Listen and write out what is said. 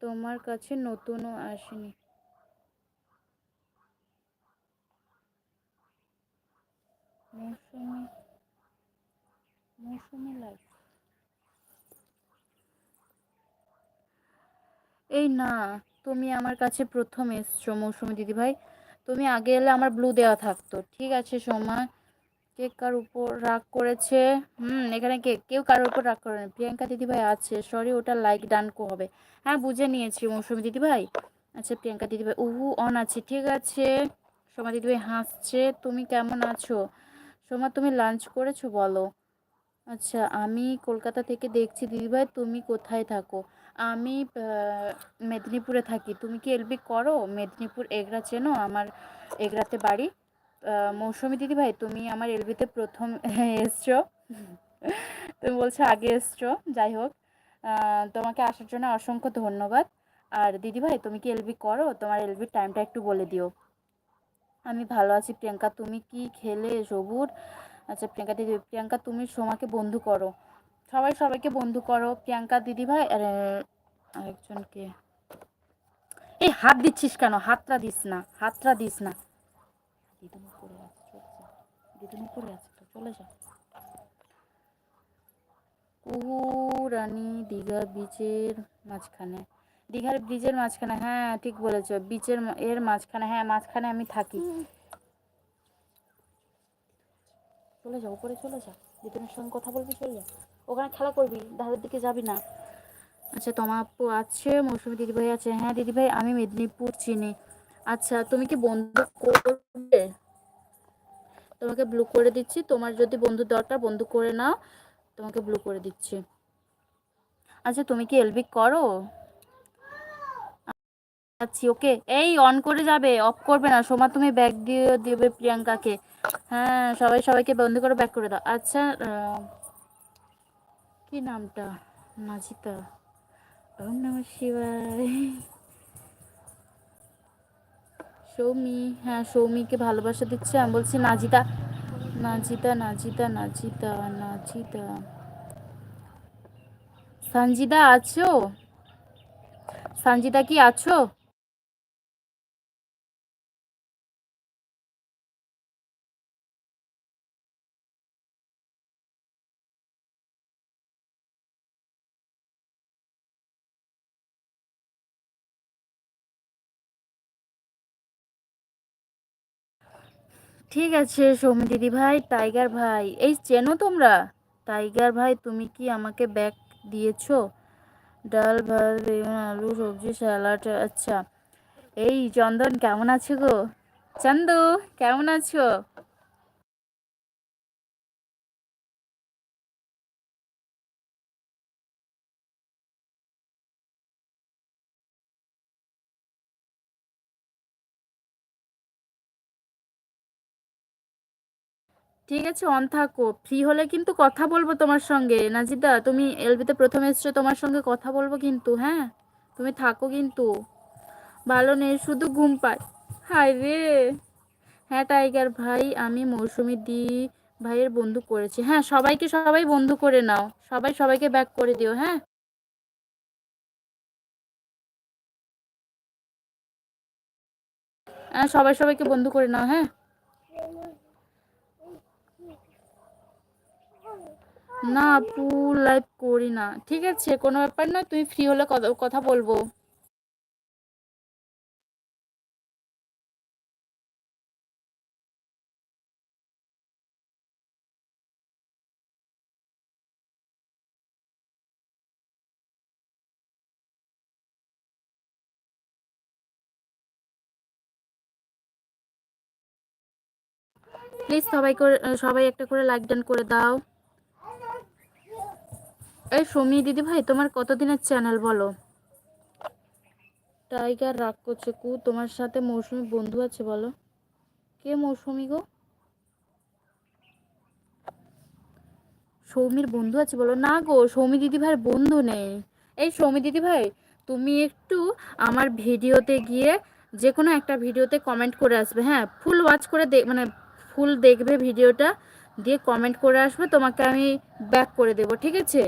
তোমার কাছে নতুনও আসেনি। লাইফ এই না, তুমি আমার কাছে প্রথম এসছো মৌসুমি দিদিভাই। তুমি আগে এলে আমার ব্লু দেওয়া থাকতো। ঠিক আছে সোমা কে কার উপর রাগ করেছে? হুম, এখানে কে, কেউ কারোর উপর রাগ করে না। প্রিয়াঙ্কা দিদিভাই আছে সরি ওটা লাইক ডান হবে। হ্যাঁ বুঝে নিয়েছি, মৌসুমি দিদিভাই। আচ্ছা প্রিয়াঙ্কা দিদিভাই, উহু অন আছে, ঠিক আছে। সোমা দিদিভাই হাসছে, তুমি কেমন আছো? সোমা, তুমি লাঞ্চ করেছ বলো। আচ্ছা আমি কলকাতা থেকে দেখছি, দিদিভাই, তুমি কোথায় থাকো? আমি মেদিনীপুরে থাকি। তুমি কি এলবি করো? মেদিনীপুর এগরা চেনো, আমার এগরাতে বাড়ি? মৌসুমি দিদি ভাই, তুমি আমার এলবিতে প্রথম এসছো। তুমি বলছো আগে এসছো, যাই হোক। তোমাকে আসার জন্য অসংখ্য ধন্যবাদ। আর দিদি ভাই, তুমি কি এলবি করো? তোমার এলবির টাইমটা একটু বলে দিও। আমি ভালো আছি, প্রিয়াঙ্কা। তুমি কি খেলে? সবুর? আচ্ছা প্রিয়াঙ্কা দিদি, প্রিয়াঙ্কা, তুমি সোমাকে বন্ধু করো। সবাই সবাইকে বন্ধু করো। প্রিয়াঙ্কা দিদি ভাই, আর, আরেকজনকে। এই হাত দিচ্ছিস কেন? হাতটা দিস না, হাতটা দিস না। দিদুন উপরে আছে, চলে যা। দিদুন উপরে আছে তো, চলে যা। কুহু, রানী, দীঘা বিচের মাঝখানে। দীঘার ব্রিজের মাঝখানে হ্যাঁ ঠিক বলেছ। বিচের এর মাঝখানে হ্যাঁ মাঝখানে আমি থাকি। চলে যা, উপরে চলে যা। দিদুনের সঙ্গে কথা বলবি, চলে যা। ওখানে খেলা করবি ধারের দিকে যাবি না। আচ্ছা তোমার আপু আছে, মৌসুমি দিদিভাই আছে। হ্যাঁ দিদিভাই, আমি মেদিনীপুর চিনি। আচ্ছা তুমি কি বন্ধু করবে? তোমাকে ব্লু করে দিচ্ছি। তোমার যদি বন্ধু দরকার, বন্ধু করে নাও। তোমাকে ব্লু করে দিচ্ছি। আচ্ছা তুমি কি এলবি করো? আচ্ছা ওকে। এই অন করে যাবে। অফ করবে না। সোমা, তুমি ব্যাগ দিয়ে দেবে প্রিয়াঙ্কাকে। হ্যাঁ সবাই সবাইকে বন্ধ করে ব্যাক করে দাও। আচ্ছা কি নামটা? নাজিতা ওম নম শিবায়। সৌমি হ্যাঁ সৌমিকে ভালোবাসা দিচ্ছে। আমি বলছি, নাজিতা নাজিতা নাজিতা নাজিতা নাজিতা। সঞ্জিদা আছো? সঞ্জিদা কি আছো? ঠিক আছে সৌমি দিদি ভাই, টাইগার ভাই। এই চেনো তোমরা? টাইগার ভাই, তুমি কি আমাকে ব্যাগ দিয়েছ? ডাল, ভাত, বেগুন, আলু, সবজি, স্যালাড আচ্ছা। এই চন্দন, কেমন আছো গো? চন্দু, কেমন আছো? ঠিক আছে অন থাকো। ফ্রি হলে কিন্তু কথা বলব তোমার সঙ্গে। নাজিদা, তুমি এলবিতে প্রথম এসছো, তোমার সঙ্গে কথা বলব কিন্তু হ্যাঁ? তুমি থাকো কিন্তু। ভালো নেই, শুধু ঘুম পায়। হায় রে! হ্যাঁ টাইগার ভাই, আমি মৌসুমি দি ভাইয়ের বন্ধু করেছি। হ্যাঁ সবাইকে সবাই বন্ধু করে নাও। সবাই সবাইকে ব্যাক করে দিও হ্যাঁ? হ্যাঁ সবাই সবাইকে বন্ধু করে নাও হ্যাঁ? না আপু লাইভ করি না। ঠিক আছে? কোনো ব্যাপার না তুমি ফ্রি হলে কথা বলব। প্লিজ সবাই করে সবাই একটা করে লাইক ডান করে দাও। এই সমী দিদি ভাই, তোমার কতদিনের চ্যানেল বলো? টাইগার রাগ করছে কু, তোমার সাথে মৌসুমি বন্ধু আছে বলো। কে মৌসুমি গো? সৌমির বন্ধু আছে বলো। না গো, সৌমি দিদি ভাইয়ের বন্ধু নেই। এই সৌমি দিদি ভাই, তুমি একটু আমার ভিডিওতে গিয়ে যে কোনো একটা ভিডিওতে কমেন্ট করে আসবে হ্যাঁ? ফুল ওয়াচ করে মানে ফুল দেখবে ভিডিওটা, দিয়ে কমেন্ট করে আসবে, তোমাকে আমি ব্যাক করে দেব, ঠিক আছে?